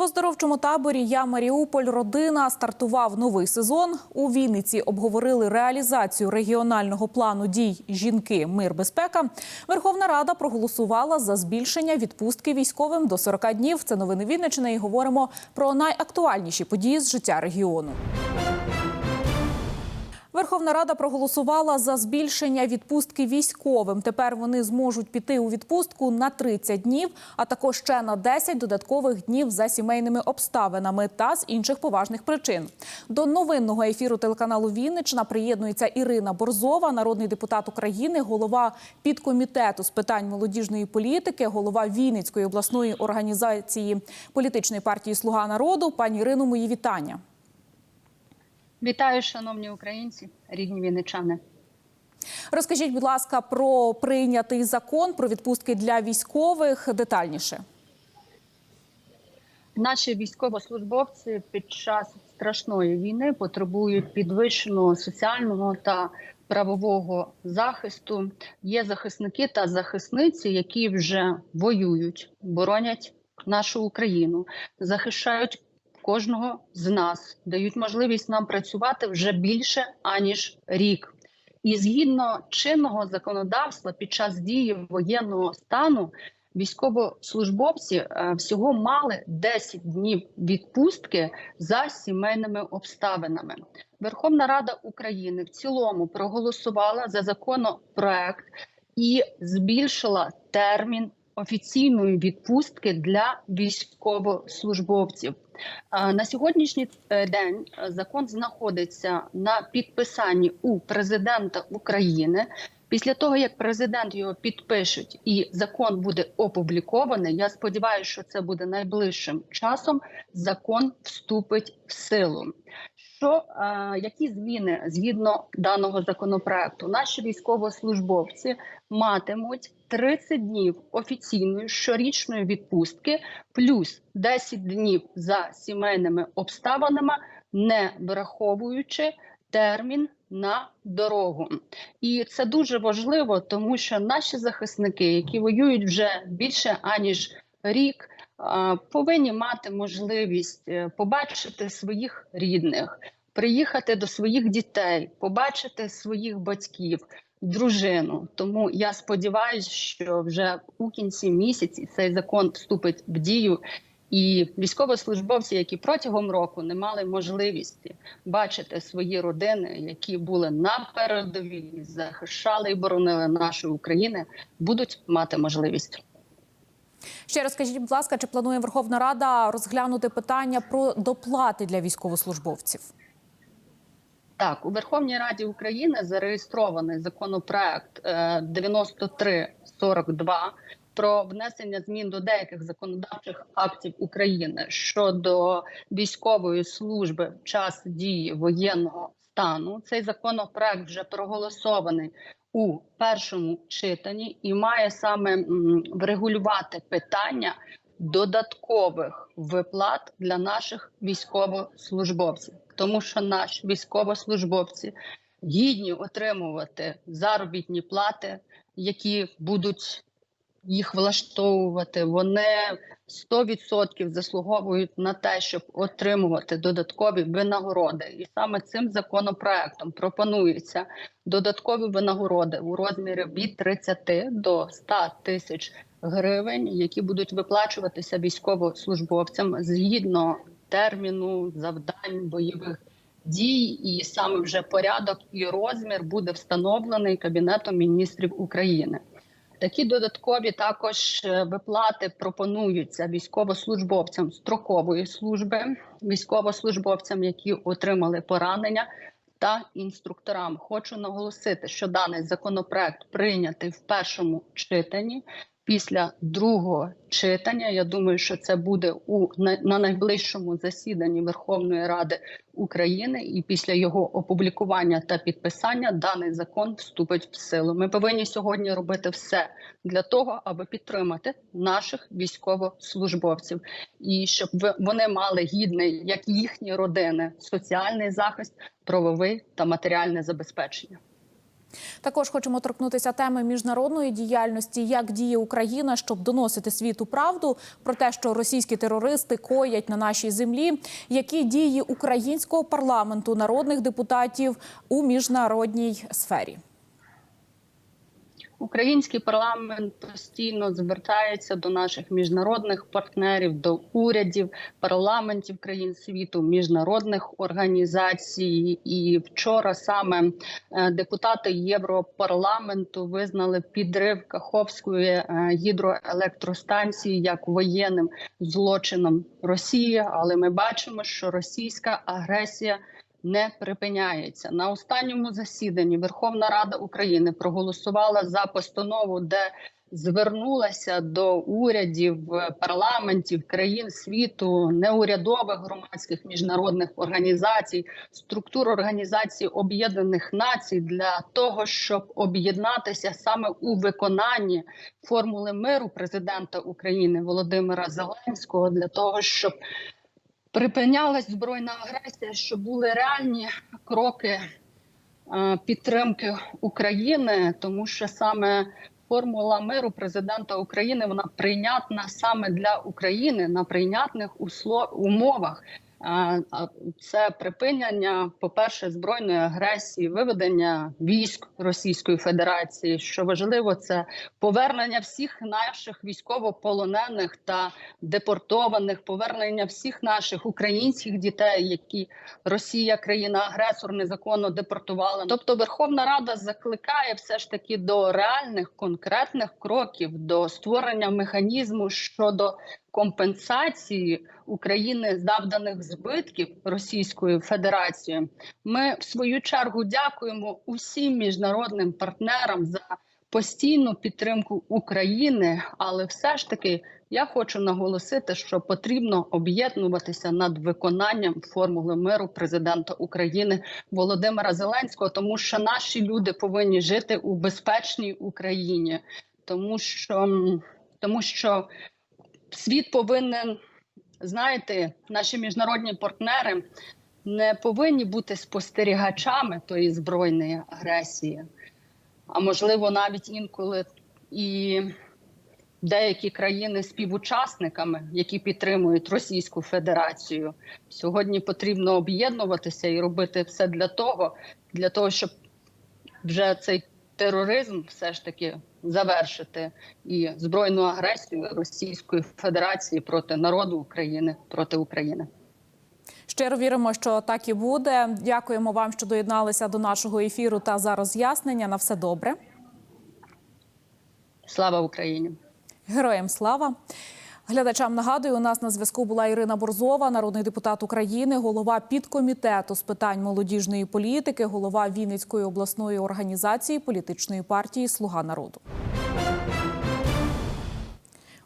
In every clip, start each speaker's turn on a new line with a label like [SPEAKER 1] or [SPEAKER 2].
[SPEAKER 1] В оздоровчому таборі Я Маріуполь родина стартував новий сезон. У Вінниці обговорили реалізацію регіонального плану дій жінки, мир, безпека. Верховна Рада проголосувала за збільшення відпустки військовим до 40 днів. Це новини Вінничини. І говоримо про найактуальніші події з життя регіону. Верховна Рада проголосувала за збільшення відпустки військовим. Тепер вони зможуть піти у відпустку на 30 днів, а також ще на 10 додаткових днів за сімейними обставинами та з інших поважних причин. До новинного ефіру телеканалу Віннична приєднується Ірина Борзова, народний депутат України, голова підкомітету з питань молодіжної політики, голова Вінницької обласної організації політичної партії Слуга народу. Пані Ірино, мої вітання.
[SPEAKER 2] Вітаю, шановні українці, рідні вінничани.
[SPEAKER 1] Розкажіть, будь ласка, про прийнятий закон про відпустки для військових детальніше.
[SPEAKER 2] Наші військовослужбовці під час страшної війни потребують підвищеного соціального та правового захисту. Є захисники та захисниці, які вже воюють, боронять нашу Україну, захищають кожного з нас, дають можливість нам працювати вже більше аніж рік. І згідно чинного законодавства, під час дії воєнного стану військовослужбовці е, всього мали 10 днів відпустки за сімейними обставинами. Верховна Рада України в цілому проголосувала за законопроект і збільшила термін офіційної відпустки для військовослужбовців. Е, На сьогоднішній е, день е, закон знаходиться на підписанні у президента України. Після того як президент його підпишуть і закон буде опублікований, я сподіваюся, що це буде найближчим часом. Закон вступить в силу. Що е, які зміни згідно даного законопроекту? Наші військовослужбовці матимуть 30 днів офіційної щорічної відпустки, плюс 10 днів за сімейними обставинами, не враховуючи термін на дорогу. І це дуже важливо, тому що наші захисники, які воюють вже більше аніж рік, повинні мати можливість е, побачити своїх рідних, приїхати до своїх дітей, побачити своїх батьків. Дружину, тому я сподіваюся, що вже у кінці місяці цей закон вступить в дію, і військовослужбовці, які протягом року не мали можливості бачити свої родини, які були на передовій, захищали і боронили нашу Україну, будуть мати можливість.
[SPEAKER 1] Ще раз скажіть, будь ласка, чи планує Верховна Рада розглянути питання про доплати для військовослужбовців?
[SPEAKER 2] Так, у Верховній Раді України зареєстрований законопроект е, 9342 про внесення змін до деяких законодавчих актів України щодо військової служби в час дії воєнного стану. Цей законопроект вже проголосований у першому читанні і має саме врегулювати питання додаткових виплат для наших військовослужбовців, тому що наші військовослужбовці гідні отримувати заробітні плати, які будуть їх влаштовувати. Вони 100% заслуговують на те, щоб отримувати додаткові винагороди, і саме цим законопроектом пропонується додаткові винагороди у розмірі від 30 до 100 тисяч гривень, які будуть виплачуватися військовослужбовцям згідно терміну завдань бойових дій, і саме вже порядок і розмір буде встановлений Кабінетом міністрів України. Такі додаткові також е, виплати пропонуються військовослужбовцям строкової служби, військовослужбовцям, які отримали поранення, та інструкторам. Хочу наголосити, що даний законопроект прийнятий в першому читанні. Після другого читання. Я думаю, що це буде у на, на найближчому засіданні Верховної Ради України, і після його опублікування та підписання даний закон вступить в силу. Ми повинні сьогодні робити все для того, аби підтримати наших військовослужбовців, і щоб вони мали гідний, як їхні родини, соціальний захист, правовий та матеріальне забезпечення.
[SPEAKER 1] Також хочемо торкнутися теми міжнародної діяльності, як діє Україна, щоб доносити світу правду про те, що російські терористи коять на нашій землі, які дії українського парламенту, народних депутатів у міжнародній сфері.
[SPEAKER 2] Український парламент постійно звертається до наших міжнародних партнерів, до урядів, парламентів країн світу, міжнародних організацій. І вчора саме е, депутати Європарламенту визнали підрив Каховської е, гідроелектростанції як воєнним злочином Росії. Але ми бачимо, що російська агресія не припиняється на останньому засіданні. Верховна Рада України проголосувала за постанову, де звернулася до урядів, е, парламентів країн світу, неурядових громадських міжнародних організацій, структур організацій Об'єднаних Націй для того, щоб об'єднатися саме у виконанні формули миру президента України Володимира Зеленського для того, щоб припинялась збройна агресія, що були реальні кроки е, підтримки України, тому що саме формула миру президента України вона прийнятна саме для України на прийнятних умовах. Це припинення, по-перше, збройної агресії, виведення військ Російської Федерації. Що важливо, це повернення всіх наших військовополонених та депортованих, повернення всіх наших українських дітей, які Росія, країна-агресор, незаконно депортувала. Тобто, Верховна Рада закликає все ж таки до реальних конкретних кроків, до створення механізму щодо компенсації України завданих збитків Російською Федерацією. Ми в свою чергу дякуємо усім міжнародним партнерам за постійну підтримку України, але все ж таки я хочу наголосити, що потрібно об'єднуватися над виконанням формули миру президента України Володимира Зеленського, тому що наші люди повинні жити у безпечній Україні, тому що тому що світ повинен знаєте, наші міжнародні партнери не повинні бути спостерігачами тої збройної агресії, а можливо, навіть інколи і деякі країни співучасниками, які підтримують Російську Федерацію. Сьогодні потрібно об'єднуватися і робити все для того, для того, щоб вже цей тероризм все ж таки завершити і збройну агресію Російської Федерації проти народу України проти України.
[SPEAKER 1] Щиро віримо, що так і буде. Дякуємо вам, що доєдналися до нашого ефіру та за роз'яснення. На все добре.
[SPEAKER 2] Слава Україні!
[SPEAKER 1] Героям слава. Глядачам нагадую, у нас на зв'язку була Ірина Борзова, народний депутат України, голова підкомітету з питань молодіжної політики, голова Вінницької обласної організації політичної партії Слуга народу.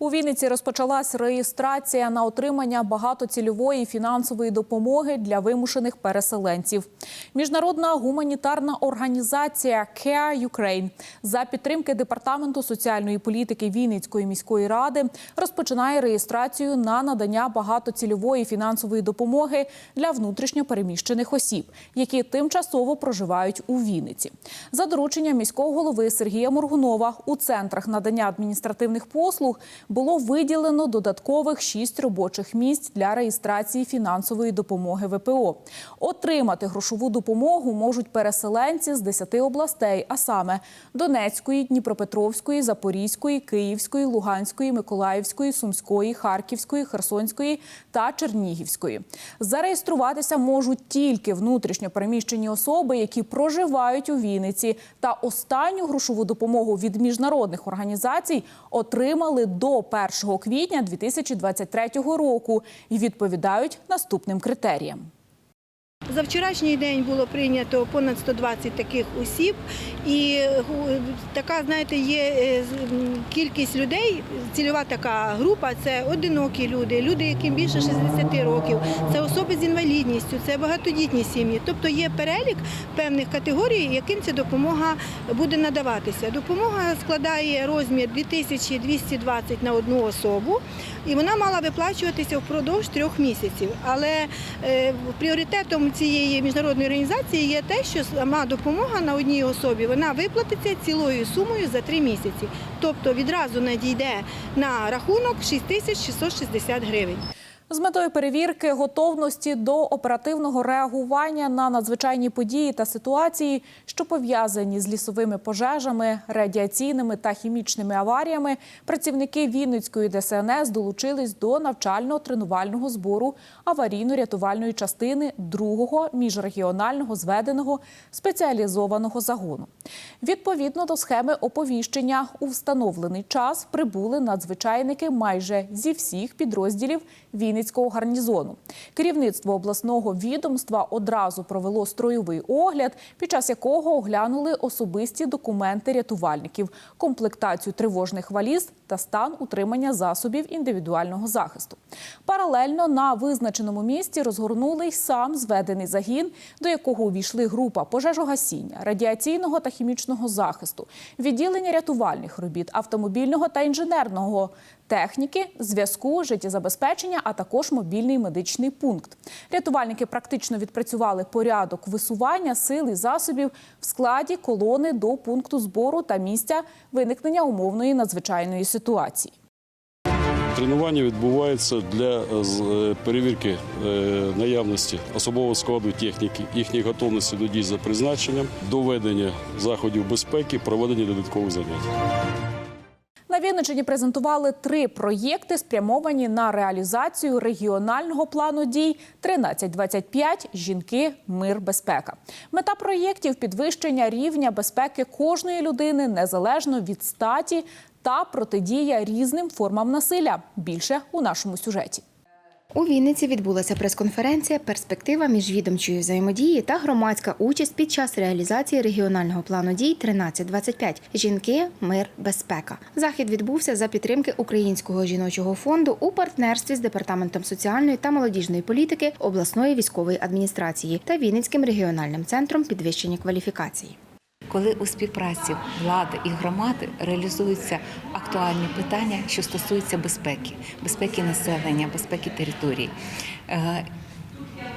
[SPEAKER 1] У Вінниці розпочалась реєстрація на отримання багатоцільової фінансової допомоги для вимушених переселенців. Міжнародна гуманітарна організація Care Ukraine за підтримки департаменту соціальної політики Вінницької міської ради розпочинає реєстрацію на надання багатоцільової фінансової допомоги для внутрішньопереміщених осіб, які тимчасово проживають у Вінниці. За дорученням міського голови Сергія Моргунова у центрах надання адміністративних послуг було виділено додаткових шість робочих місць для реєстрації фінансової допомоги ВПО. Отримати грошову допомогу можуть переселенці з 10 областей, а саме Донецької, Дніпропетровської, Запорізької, Київської, Луганської, Миколаївської, Сумської, Харківської, Херсонської та Чернігівської. Зареєструватися можуть тільки внутрішньо переміщені особи, які проживають у Вінниці, та останню грошову допомогу від міжнародних організацій отримали до 1 квітня 2023 року і відповідають наступним критеріям.
[SPEAKER 3] За вчорашній день було прийнято понад 120 таких осіб, і е, така, знаєте, є е, кількість людей, цільова така група це одинокі люди, люди, яким більше 60 років, це особи з інвалідністю, це багатодітні сім'ї. Тобто є перелік певних категорій, яким ця допомога буде надаватися. Допомога складає розмір 2220 на одну особу, і вона мала виплачуватися впродовж трьох місяців. Але е, цієї міжнародної організації є те, що сама допомога на одній особі вона виплатиться цілою сумою за три місяці. Тобто відразу надійде на рахунок 6660 гривень.
[SPEAKER 1] З метою перевірки готовності до оперативного реагування на надзвичайні події та ситуації, що пов'язані з лісовими пожежами, радіаційними та хімічними аваріями, працівники Вінницької ДСНС долучились до навчально-тренувального збору аварійно-рятувальної частини другого міжрегіонального зведеного спеціалізованого загону. Відповідно до схеми оповіщення у встановлений час прибули надзвичайники майже зі всіх підрозділів Вінницького гарнізону. Керівництво обласного відомства одразу провело строєвий огляд, під час якого оглянули особисті документи рятувальників, комплектацію тривожних валіз та стан утримання засобів індивідуального захисту. Паралельно на визначеному місці розгорнули й сам зведений загін, до якого увійшли група пожежогасіння, радіаційного та хімічного захисту, відділення рятувальних робіт, автомобільного та інженерного техніки, зв'язку, життєзабезпечення, а також мобільний медичний пункт. Рятувальники практично відпрацювали порядок висування сил і засобів в складі колони до пункту збору та місця виникнення умовної надзвичайної ситуації.
[SPEAKER 4] Тренування відбувається для е, е, перевірки е, наявності особового складу техніки, їхньої готовності до дій за призначенням, доведення заходів безпеки, проведення додаткових занять.
[SPEAKER 1] На Вінниччині презентували три проєкти, спрямовані на реалізацію регіонального плану дій 1325 Жінки, мир, безпека. Мета проєктів підвищення рівня безпеки кожної людини незалежно від статі та протидія різним формам насилля. Більше у нашому сюжеті.
[SPEAKER 5] У Вінниці відбулася прес-конференція Перспектива міжвідомчої взаємодії та громадська участь під час реалізації регіонального плану дій 1325 Жінки, мир, безпека. Захід відбувся за підтримки Українського жіночого фонду у партнерстві з департаментом соціальної та молодіжної політики обласної військової адміністрації та Вінницьким регіональним центром підвищення кваліфікації.
[SPEAKER 6] Коли у співпраці влади і громади реалізуються актуальні питання, що стосуються безпеки, безпеки населення, безпеки території.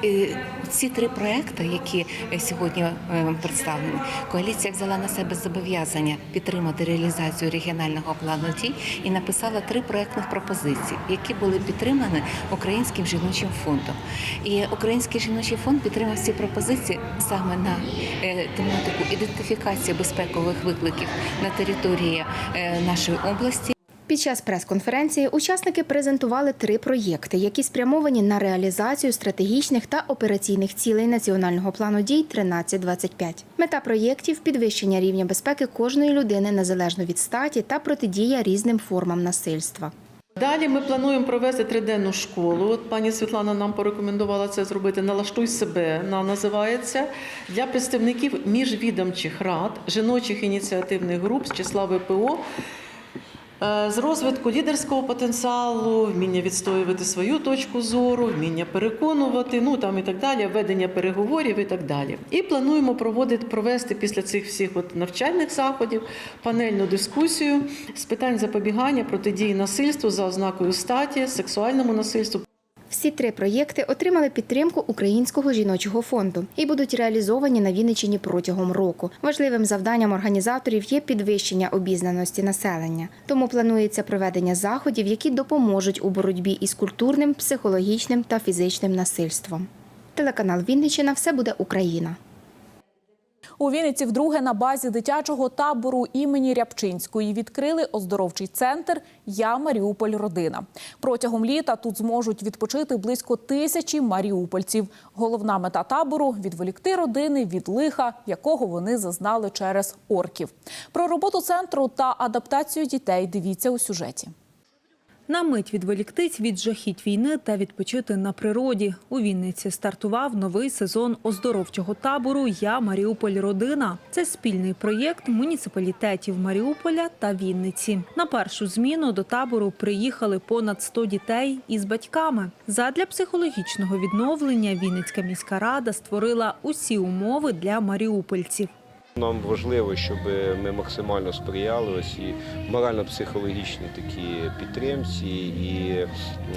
[SPEAKER 6] Е, Ці три проекти, які е, сьогодні е, представлені, коаліція взяла на себе зобов'язання підтримати реалізацію регіонального плану дій і написала три проектних пропозиції, які були підтримані Українським жіночим фондом. І Український жіночий фонд підтримав ці пропозиції саме на тематику ідентифікації безпекових викликів на території нашої області.
[SPEAKER 5] Під час прес-конференції учасники презентували три проєкти, які спрямовані на реалізацію стратегічних та операційних цілей національного плану дій 1325. Мета проєктів підвищення рівня безпеки кожної людини незалежно від статі та протидія різним формам насильства.
[SPEAKER 7] Далі ми плануємо провести триденну школу. От пані Світлана нам порекомендувала це зробити. Налаштуй себе вона називається для представників міжвідомчих рад, жіночих ініціативних груп з числа ВПО. Е, З розвитку лідерського потенціалу, вміння відстоювати свою точку зору, вміння переконувати, ну там і так далі, ведення переговорів і так далі. І плануємо проводити провести після цих всіх от навчальних заходів панельну дискусію з питань запобігання протидії насильству за ознакою статі, сексуальному насильству.
[SPEAKER 5] Всі три проєкти отримали підтримку Українського жіночого фонду і будуть реалізовані на Вінниччині протягом року. Важливим завданням організаторів є підвищення обізнаності населення. Тому планується проведення заходів, які допоможуть у боротьбі із культурним, психологічним та фізичним насильством. Телеканал Вінниччина все буде Україна.
[SPEAKER 1] У Вінниці вдруге на базі дитячого табору імені Рябчинської відкрили оздоровчий центр Я Маріуполь Родина. Протягом літа тут зможуть відпочити близько тисячі маріупольців. Головна мета табору відволікти родини від лиха, якого вони зазнали через орків. Про роботу центру та адаптацію дітей дивіться у сюжеті.
[SPEAKER 8] На мить відволіктись від жахіть війни та відпочити на природі. У Вінниці стартував новий сезон оздоровчого табору Я Маріуполь Родина. Це спільний проєкт муніципалітетів Маріуполя та Вінниці. На першу зміну до табору приїхали понад 100 дітей із батьками. Задля психологічного відновлення Вінницька міська рада створила усі умови для маріупольців.
[SPEAKER 9] Нам важливо, щоб ми максимально сприяли ось і морально-психологічній такій підтримці, і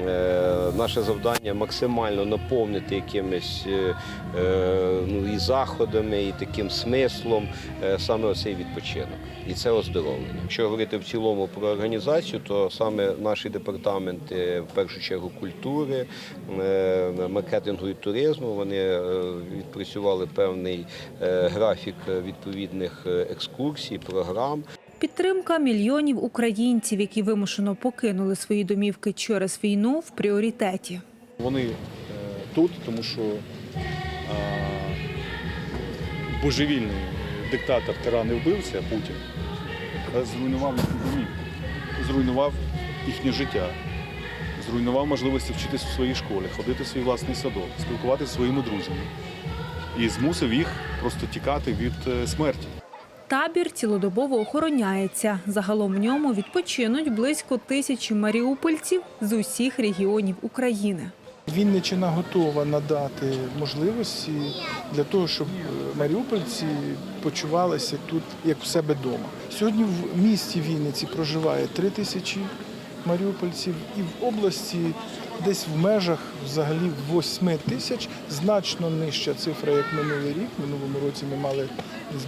[SPEAKER 9] е, наше завдання максимально наповнити якимись е, е, ну, і заходами, і таким смислом е, саме оцей відпочинок. І це оздоровлення. Якщо говорити в цілому про організацію, то саме наші департаменти, в першу чергу культури, е, маркетингу і туризму, вони е, відпрацювали певний е, графік відповідних е, екскурсій, програм.
[SPEAKER 8] Підтримка мільйонів українців, які вимушено покинули свої домівки через війну, в пріоритеті.
[SPEAKER 10] Вони е, тут, тому що е, божевільний диктатор, тиран і вбивця Путін зруйнував домівку, зруйнував їхнє життя, зруйнував можливості вчитися в своїй школі, ходити в свій власний садок, спілкуватися зі своїми друзями і змусив їх просто тікати від е, смерті.
[SPEAKER 8] Табір цілодобово охороняється. Загалом в ньому відпочинуть близько тисячі маріупольців з усіх регіонів України.
[SPEAKER 11] Вінниччина готова надати можливості для того, щоб е, маріупольці почувалися тут як в себе вдома. Сьогодні в місті Вінниці проживає три тисячі маріупольців, і в області десь в межах взагалі 8 тисяч, значно нижча цифра, як минулий рік. Минулому році ми мали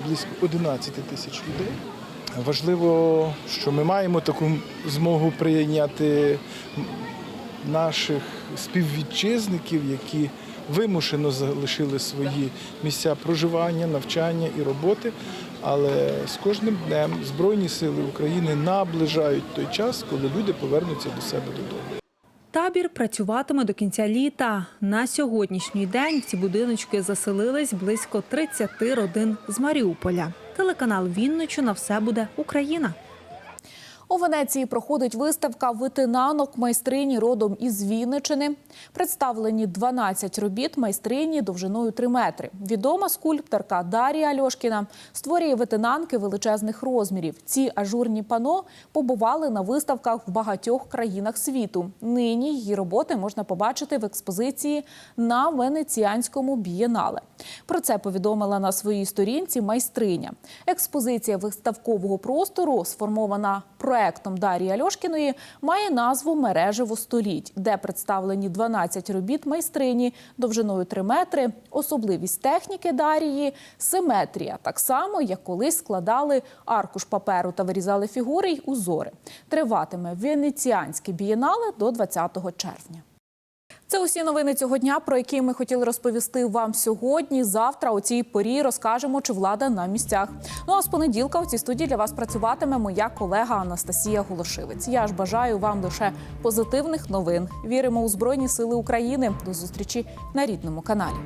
[SPEAKER 11] близько 11 тисяч людей. Важливо, що ми маємо таку змогу прийняти наших співвітчизників, які вимушено залишили свої місця проживання, навчання і роботи. Але з кожним днем Збройні сили України наближають той час, коли люди повернуться до себе додому.
[SPEAKER 8] Табір працюватиме до кінця літа. На сьогоднішній день в ці будиночки заселились близько 30 родин з Маріуполя. Телеканал Вінниччина все буде Україна.
[SPEAKER 1] У Венеції проходить виставка витинанок майстрині родом із Вінничини. Представлені 12 робіт майстрині довжиною 3 метри. Відома скульпторка Дарія Альошкіна створює витинанки величезних розмірів. Ці ажурні пано побували на виставках в багатьох країнах світу. Нині її роботи можна побачити в експозиції на Венеціанському бієнале. Про це повідомила на своїй сторінці майстриня. Експозиція виставкового простору, сформована проектом Дарії Альошкіної, має назву Мережево століть, де представлені 12 робіт майстрині довжиною 3 метри, особливість техніки Дарії, симетрія, так само як колись складали аркуш паперу та вирізали фігури й узори. Триватиме венеціанське бієнале до 20 червня. Це усі новини цього дня, про які ми хотіли розповісти вам сьогодні. Завтра у цій порі розкажемо, чи влада на місцях. Ну а з понеділка у цій студії для вас працюватиме моя колега Анастасія Голошивець. Я ж бажаю вам лише позитивних новин. Віримо у Збройні Сили України. До зустрічі на рідному каналі.